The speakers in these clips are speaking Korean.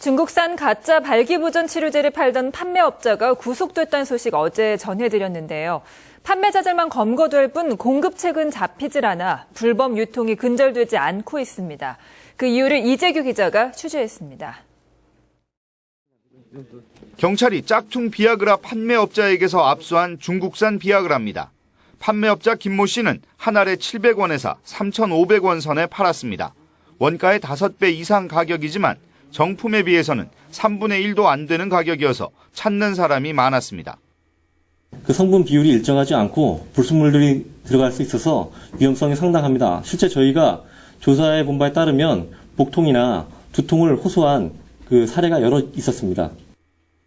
중국산 가짜 발기부전 치료제를 팔던 판매업자가 구속됐다는 소식 어제 전해드렸는데요. 판매자들만 검거될 뿐 공급책은 잡히질 않아 불법 유통이 근절되지 않고 있습니다. 그 이유를 이재규 기자가 취재했습니다. 경찰이 짝퉁 비아그라 판매업자에게서 압수한 중국산 비아그라입니다. 판매업자 김모 씨는 한 알에 700원에서 3,500원 선에 팔았습니다. 원가의 5배 이상 가격이지만 정품에 비해서는 3분의 1도 안 되는 가격이어서 찾는 사람이 많았습니다. 그 성분 비율이 일정하지 않고 불순물들이 들어갈 수 있어서 위험성이 상당합니다. 실제 저희가 조사해 본 바에 따르면 복통이나 두통을 호소한 그 사례가 여러 있었습니다.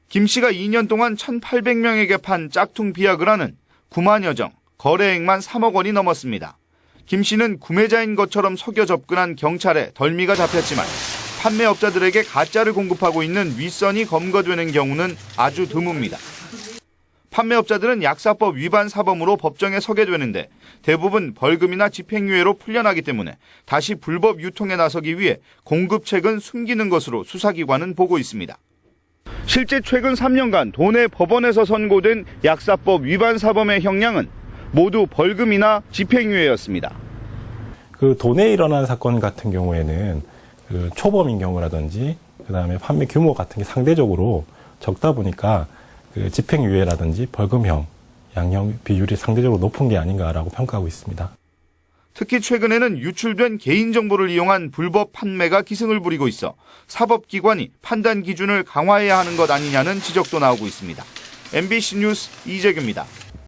김 씨가 2년 동안 1,800명에게 판 짝퉁 비아그라는 9만여 정, 거래액만 3억 원이 넘었습니다. 김 씨는 구매자인 것처럼 속여 접근한 경찰에 덜미가 잡혔지만 판매업자들에게 가짜를 공급하고 있는 윗선이 검거되는 경우는 아주 드뭅니다. 판매업자들은 약사법 위반 사범으로 법정에 서게 되는데 대부분 벌금이나 집행유예로 풀려나기 때문에 다시 불법 유통에 나서기 위해 공급책은 숨기는 것으로 수사기관은 보고 있습니다. 실제 최근 3년간 도내 법원에서 선고된 약사법 위반 사범의 형량은 모두 벌금이나 집행유예였습니다. 그 도내에 일어난 사건 같은 경우에는 그 초범인 경우라든지 그다음에 판매 규모 같은 게 상대적으로 적다 보니까 그 집행유예라든지 벌금형 양형 비율이 상대적으로 높은 게 아닌가라고 평가하고 있습니다. 특히 최근에는 유출된 개인정보를 이용한 불법 판매가 기승을 부리고 있어 사법기관이 판단 기준을 강화해야 하는 것 아니냐는 지적도 나오고 있습니다. MBC 뉴스 이재규입니다.